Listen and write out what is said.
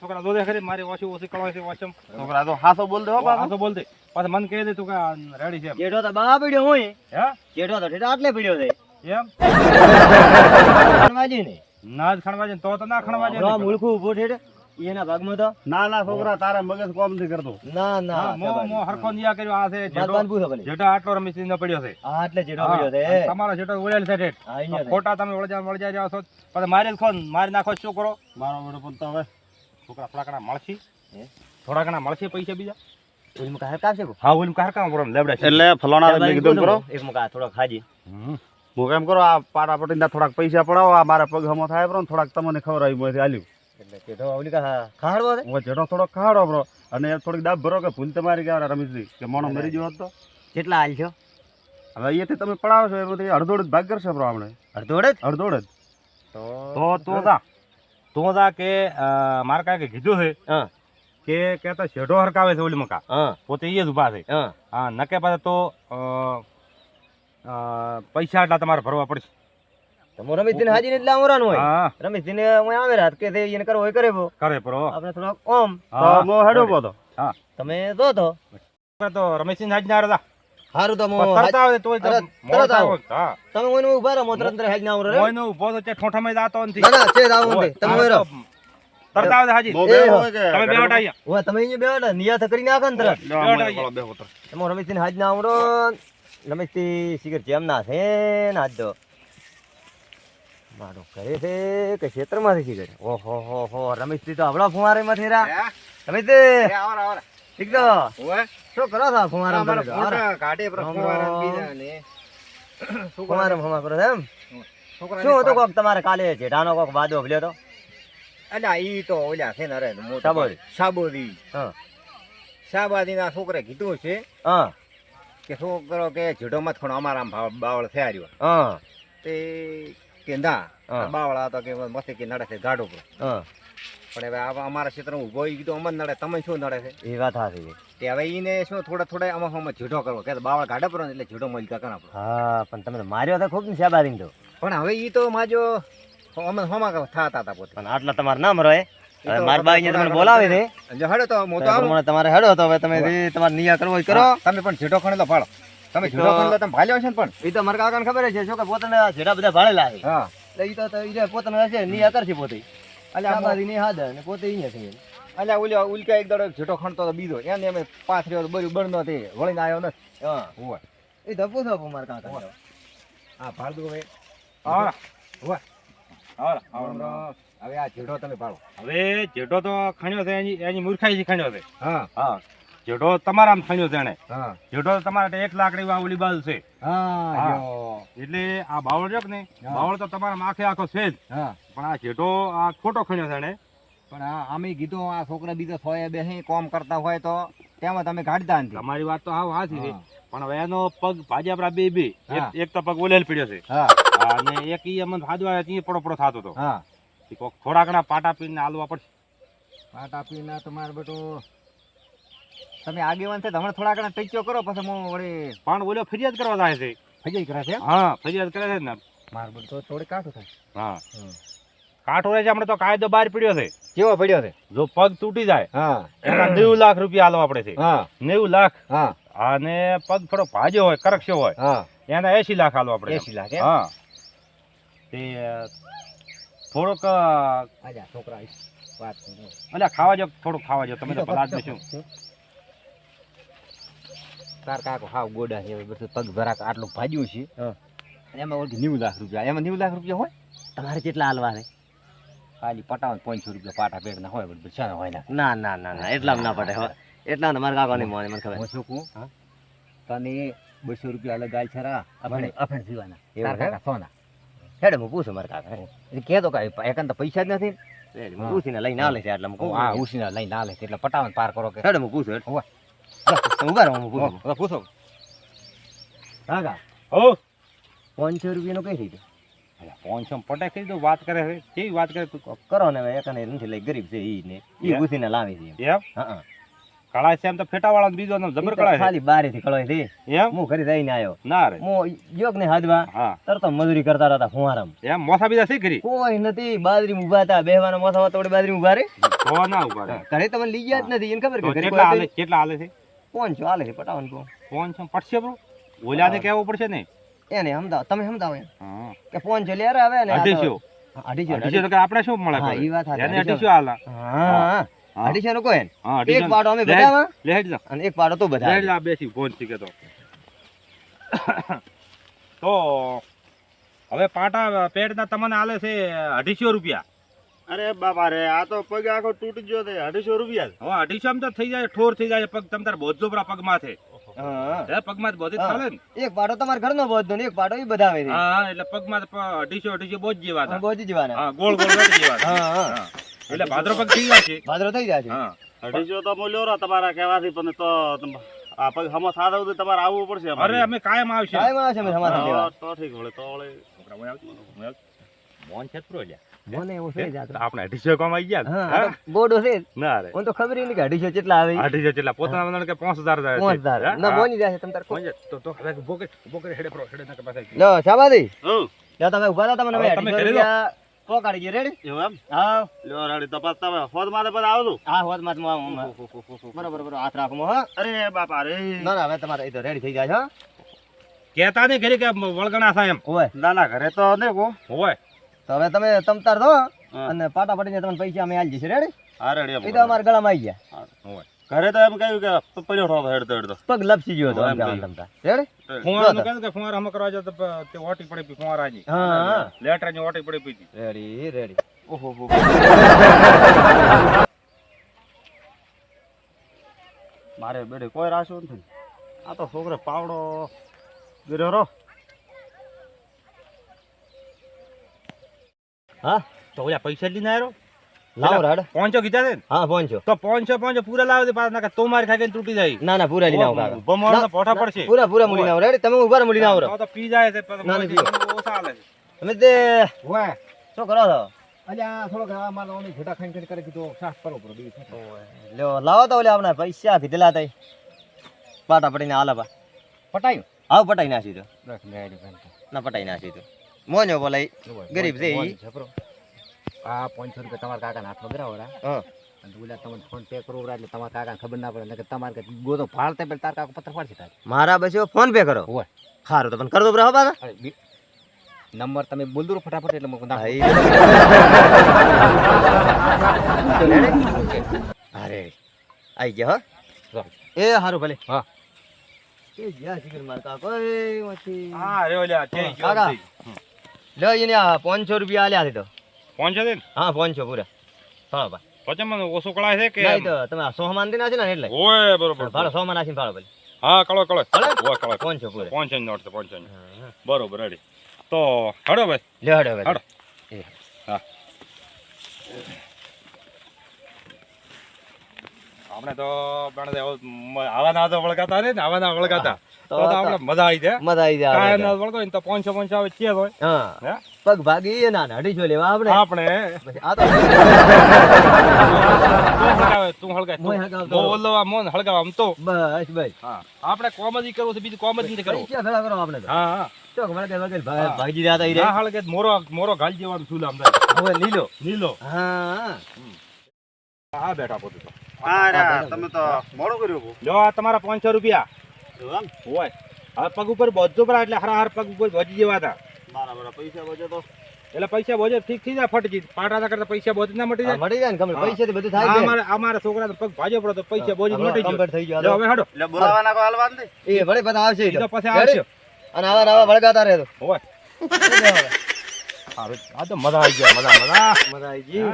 છોકરા દોધે ખરી મારી ઓછી ઓછી કળવા છે ઓછમ છોકરા તો હાસો બોલ દે હો બાપા પાછો. તો બોલ દે. પાછા મન કહી દે તું કે રેડી છે. જેઠો તો બા પડ્યો હોય હે? જેઠો તો ઠેઠ આટલે પડ્યો છે. એમ? ખણવાજી ને? ના જ ખણવાજી તો તો ના ખણવાજી રો મુલખું ઊભું ઠેઠ એના ભાગમાં તો. ના ના છોકરા તારે મગજ કોમ નથી કરતો. ના ના મો મો હરખો નિયા કર્યો આ છે જેઠો. પૂછો ભલે જેઠો આટલો રમી ન પડ્યો છે. હા એટલે જેટો પડ્યો છે. તમારો જેટો ઓળેલ છે ઠેઠ. હા ખોટા તમે ઓળજા ઓળજા જાઓ છો. પછી મારે જ ખો મારી નાખો શું કરો? મારો બેટો પણ તો હવે છોકરા થોડા ઘણા મળશે. થોડા ઘણા મળશે પૈસા બીજા. ઓલી મુકા હરકાવશે કો? હા લેવડે છે. એટલે ફલાણા મેં કીધું કરો. એક મુકા થોડો ખાજી હમ. હું કેમ કરો આ પાટા પટીના થોડાક પૈસા પડાવો આ મારા પગ હમો થાય બરો થોડાક તમને ખવડાવી મોંથી આલ્યું. એટલે ઓલી કા ખાડવો છે? હું ખાડો બ્રો અને થોડીક દાબ ભરો કે ભૂલ તમારી ગયા રમેશજી કે મોણો મરી ગયો હોત. તો કેટલા હાલ છો? હવે અહીંયાથી તમે પડાવશો એ બધી અડધોડ જ ભાગ કરશે બ્રો આપણે. અડધોડ જ? અડધોડ જ. તો તો તો તો હતા કે મારે કાંઈ કીધું છે કે કેતા શેઢો હરકાવે છે ઓલી મકા. હા. પોતે એ જ ઊભા છે. હા. નકે પાસે તો પૈસા એટલા તમારે ભરવા પડશે. તો રમેશજીને હાજી ને એટલે આવવાનું હોય. રમેશજી ને હું આવે રાત કે એને કરવો હોય કરે કરે પરો. આપણે થોડોક ઓમ. તો હેડો પોતો. તમે જો તો. તો રમેશસિંહ હાજ ના રહેતા સારું તો તરત આવે તો તરત- આવો. તમે કોઈને ઊભા રહો મોત્ર અંદર હાજ ના રે કોઈનો ઊભો તો ત્યાં ઠોઠામાં જાતો નથી ના ના છે નથી તમે રહો તરત આવે હાજી. તમે તમે ને તરત. લેવા બેહો મળે, અહીંયા. બેહો તો. હાજ ના આવડો રમેશજી સિગર જેમ ના છે ને આજ મારો કરે છે કે ક્ષેત્રમાંથી સિગર ઓહો હો હો રમેશજી તો હવળો ફુવારે માં થેરા રમેશજી! ઠીક તો શું કરો છો? ફુવારા ફુવારા ફુવા કરો? એમ? શું હતું કોક તમારે કાલે જેઠાનો કોક વાદો ભલ્યો તો અલ્યા ઈ તો ઓલા છે ને અરે મોટા સાબોરી. સાબોરી. હા. શાહબાદી ના છોકરે કીધું છે હા. કે છોકરો કે જુડો મત ખણો અમારા બાવળ થયા રહ્યો. હા. તે કે ના બાવળા તો કે મસ્તી કે નડે છે ગાડો પર હા. પણ હવે આ અમારા ક્ષેત્રમાં ઈ કીધું અમર નડે તમે શું નડે છે? એ વાત છે. તે હવે એને શું થોડા થોડા આમાં અમે જુડો કરવો. કે બાવળ ગાડે પર એટલે જુડો મળી કાકા પડે હા પણ તમે તો માર્યો તો ખૂબ ને શાબાદી તો. પણ હવે એ તો માજો અમે હોમા થતા હતા પોતે. પણ આટલા તમારે નામ રહે તો બાઈ તમને બોલાવે છે જો હડો તો મોટો આવું. તમારે હેડો તો હવે તમે તમારે નિયા કરવો કરો. તમે પણ જુડો ખણે તો ફાળો તમે જુડો ખણે તો તમે ભાલ્યો છે ને પણ. એ તો મારા કાકાને ખબર છે શું કે પોતાને જેડા બધા ભાળેલા છે. હા. એટલે ઈ તો પોતાના પોતાને હશે નિયા કરશે પોતે. અલ્યા આમાં- નહીં ની હાદા ને પોતે અહીંયા થઈ અલ્યા ઓલ્યો ઉલકા એક દડો જેટો ખણતો તો બીજો. એને અમે પાંચ રહ્યો બર્યું બળનો તે. વળીને આવ્યો નથી. હા હોય એ ધપો ધપો મારે મારા કાકા હા ભાળદું હવે. હા. હોય હા, હા. હવે આ જેઠો તમે પાડો હવે જેઠો તો ખણ્યો છે એની એની મૂર્ખાઈ ખણ્યો છે. હા. હા. જેઠો તમારા થયો જાણે. જેઠો તમારા એક લાકડી ઓલી બાજુ છે. એટલે આ બાવળ રહ્યો ને બાવળ તો તમારા આખે આખો છે જ. પણ આ જેઠો આ ખોટો ખણ્યો જાણે. પણ આ અમે કીધું આ છોકરા બીજા સોએ બે કોમ કરતા હોય તો તેમાં તમે કાઢતા નથી તમારી વાત તો હા હાચી છે. પણ હવે એનો પગ ભાજપ રા બે બે. એક તો પગ ઓલેલ પડ્યો છે. અને એક ઈ અમને હાજુ આવ્યો ત્યાં પડો પડો થતો હતો. થોડા ઘણા પાટા પીને હાલવા પડશે. પાટા પીને તમારે બેટું તમે આગેવાન છે તમે થોડા ઘણા ટચ્યો કરો પછી હું વળી પણ બોલ્યો ફરિયાદ કરવા જાય છે. ફરિયાદ કરે છે હા ફરિયાદ કરે છે ને. માર બોલ તો થોડી કાઠો થાય. હા. કાઠો રહે છે આપણે તો કાયદો બહાર પડ્યો છે. કેવો પડ્યો છે? જો પગ તૂટી જાય હા. એના નેવું લાખ રૂપિયા હાલવા પડે છે. હા. નેવું લાખ? હા. અને પગ થોડો ભાજ્યો હોય કરક્ષો હોય હા. એના એસી લાખ હાલવા પડે. એસી લાખ હા. તે થોડોક આજા છોકરા વાત અલ્યા ખાવા જો થોડુંક ખાવા જો તમે તો આદમી શું? તાર કાકો હાવ ગોડા છે બધું પગ ભરાક આટલું ભાજ્યું છે. એમાં ઓળખી નેવું લાખ રૂપિયા. એમાં નેવું લાખ રૂપિયા હોય? તમારે કેટલા હાલવા છે? ખાલી પટાવન પાંચસો રૂપિયા પાટા પેટના હોય બધું છે હોય ના. ના ના ના ના એટલા ના પડે હવે એટલા તો મારા કાકા નહીં મને મને ખબર શું કહું? હા? તને બસો રૂપિયા અલગ ગાય છે રા. અફેણ જીવાના. તાર કાકા સોના. હેડે હું પૂછું મારા કાકા એટલે કહેતો કે એકાંત પૈસા જ નથી ઉસીને લઈને આલે છે એટલે હું હા ઉસીના લઈને ના લે છે એટલે પટાવન પાર કરો કે. હેડે હું પૂછું હેડ. ઊભા રહો પૂછું. હો, હો. પાંચસો રૂપિયાનું કઈ રીતે પાંચસો પટે કરી દો વાત કરે છે કેવી વાત કરે કરો ને હવે નથી લઈ ગરીબ છે ઈ ને. ઈ હે? લાવે છે એમ. એમ? હા હા. કળાય છે એમ તો ફેટાવાળા બીજો ને જબર કળાય ખાલી બારીથી કળોયથી છે. એમ? હું ઘરે જઈને આવ્યો ના રે. હું યોગ ને હાદવા હા. મજૂરી કરતા હતા ફુવારામ. એમ? મોસા બીજા શી કરી? કોઈ નથી બાજરી ઊભા હતા બેહવાના મોસા હતા બાજરી ઊભા રે. તમે ઊભા. ઘરે લઈ ગયા જ નથી એને ખબર કે કેટલા હાલે કેટલા હાલે છે? કોણ છો હાલે છે પટાવન કો ફોન છે પડશે બ્રો. ઓલાને કહેવું પડશે ને. એને સમજાવો તમે સમજાવો હા. કે ફોન છે લેર આવે ને અઢીસો. અઢીસો અઢીસો તો કે આપણે શું મળે હા, એ વાત. એને અઢીસો. હાલા. હા. અઢીસો નો કોઈ હા એક પાડો અમે લે. બધામાં. જા. અને એક પાડો તો બધા હેડ જા બેસી ફોન શીખે તો. તો હવે પાટા પેડના તમને હાલે છે અઢીસો રૂપિયા. અરે બાપા રે આ તો પગ આખો તૂટી ગયો છે અઢીસો રૂપિયા હવે અઢીસો તો થઈ જાય ઠોર થઈ જાય પગ તમ તાર બોધજો પરા પગમાં બોધી ચાલે ને. એક પાડો તમારા ઘરનો બોધનો ને એક પાડો ઈ બધા આવે હા હા, એટલે પગમાં અઢીસો અઢીસો બોજ જેવા હા, હતા હા ગોળ ગોળ જેવા હા હા. હા. એટલે ભાદરો પગ થઈ ગયા છે. ભાદરો થઈ જાય છે. હા. અઢીસો તો મૂલ્યો રહો તમારા કહેવાથી પણ તો આ પગ હમો થાતા સુધી તમારે આવવું પડશે અરે અમે કાયમ આવશે. કાંઈ આવશે અમે સમાધાન તો ઠીક વળે તો વળે. લ્યા. મને એવું છે જાતો. આપણે અઢીસો કામ આવી ગયા? બોર્ડો છે ના રે. તો ખબર નહીં કે અઢીસો કેટલા આવે. અઢીસો કેટલા પોતાના મને કે પાંચ હજાર જાય પાંચ હજાર. ના. બોની જાય તમ તાર. તો તો હવે ઊભો કરી હેડે પ્રો હેડે ના પાસે લો શાબાદી હઉ, લો તમે ઊભા હતા તમને તમે કરી લો. પોકાડી ગયો. રેડી એવું એમ? હા. લો રાડી. તપાસ તમે. હોદ માથે બધા આવતું હા હોદ માથે માં. બરોબર બરોબર. હાથ રાખો હા. અરે બાપા રે ના ના હવે તમારે એ તો રેડી થઈ જાય હા. કેતા ને ઘરે કે વળગણા થાય એમ. ઓય. ના ના ઘરે તો નહીં કો હોય તો હવે તમે તમતાર દો અને પાટા પડીને તમને પૈસા અમે આલી જશે રેડી હા રેડી એ તો અમારા ગળામાં આવી ગયા. ઘરે તો એમ કહ્યું કે પડ્યો છો હેડતો હેડતો પગ લપસી ગયો હતો એમ કહેવાનું કહ્યું. તમતાર. રેડી ફુવારાનું કહે કે ફુવાર હમ કરવા જતો તે ઓટી પડી પી ફુવારાની. હા લેટરની ઓટી પડી પી રેડી રેડી ઓહો હો મારે બેડે કોઈ રાશો નથી. આ તો છોકરો પાવડો ગીરો રો હા? તો ઓલા પૈસા લઈને આવ્યો લાવો રાડ. પાંચસો કીધા છે ને? હા પહોંચો તો પાંચસો પાંચસો પૂરા લાવે પાછા નકર તો મારી ખાઈને તૂટી જાય. ના ના પૂરા લઈને આવો કાકા. ઊભો માણસને પોઠા પડશે. પૂરા પૂરા મૂલીને આવો રેડી? તમે ઊભા મૂલીને આવો. તો પી જાય છે ના, તમે તે હોય શું કરો છો? અલ્યા થોડોક આ મારો ઓલી ઘેટા ખાઈને ખાઈને કરે સાફ કરો પડો બીજું લ્યો લાવો તો ઓલે આપણા પૈસા કીધેલા હતા ઈ. પાટા પડીને આલા પટાયું? આવ પટાઈ બેન તો. ના પટાઈ તો મોજો બોલાય ગરીબ છે ઈ. આ પાંચસો રૂપિયા તમારા કાકાના હાથમાં ગરાવો હોરા હા. અને ઓલા તમને ફોન પે કરો એટલે તમારા કાકાને ખબર ના પડે નકર તમારે કે ગોતો ફાળતે પેલા તાર કાકો પત્ર ફાડશે તારે. મારા બસ ફોન પે કરો? હોય. સારું તો પણ કરજો દો બ્રો પાછા. અરે, નંબર તમે બોલ દો ફટાફટ એટલે મને અરે આઈ ગયા હો. એ સારું ભલે. હા. એ જ્યાં શીખર માર કાકો એ વચ્ચે. હા રે ઓલા કે કાકા. લ્યો એને પાંચસો રૂપિયા આલ્યા હતી તો. પાંચસો દે ને? હા પાંચસો પૂરા. હા ભાઈ. પછી મને ઓછો કળાય છે કે નહીં તો તમે સોહમાનથી છે ને એટલે. ઓય બરોબર ભાડો સોહમાન નાખીને ભાડો ભલે હા કળો કળો. ઓ કળો પાંચસો પૂરા. પાંચસો ની નોટ છે પાંચસો ની. બરોબર રેડી તો હડો ભાઈ. લે હડો ભાઈ. હડો. એ. હા. આપણે તો પણ આવાના તો વળગાતા ને ને આવાના વળગાતા. તો આપણે મજા આવી જાય. મજા આવી જાય કાંઈ ના વળગો ને તો પાંચસો પાંચસો આવે છે હોય. હા. પગ ભાગી ના ના અઢીસો લેવા આપણે. આપણે. આ તો તું હળગાવે તું હળગાવે મોય તું હળગાવતો. બહુ ઓલો આ મોન હળગાવે આમ તો. બસ બસ. હા. આપણે કોમેડી કરવું છે બીજું કોમેડી નથી કરવું. ક્યાં ભેગા કરો આપણે હા હા. ચોક વળગે વળગે ભાગી જતા ઈ રે. હળગે મોરો મોરો ગાલ જેવાનું ચૂલા અંદર હવે લીલો. નીલો હા. હા બેઠા પોતે તો. હા તમે તો મોડું કર્યું બહુ. આ તમારા પાંચસો રૂપિયા. એવું એમ હોય. હવે પગ ઉપર બોજો પરા એટલે હરા હર પગ ઉપર ભજી જેવા હતા. મારા પૈસા બચે તો. એટલે પૈસા બોજો ઠીક થઈ જાય ફટજી. પાટા કરતા પૈસા બોજ ના મટી જાય. મળી જાય ને પૈસા બધું થાય અમારે અમારા છોકરા પગ ભાજો પડો તો પૈસા બોજ મટી ગયો. થઈ ગયો હવે હડો. એટલે બોલાવાના કોઈ હાલવા નથી એ ભલે બધા આવશે તો. પછી આવશે. અને આવા આવા વળગાતા રહે તો. હોય. આ તો મજા આવી ગયા મજા મજા. મજા આવી ગઈ.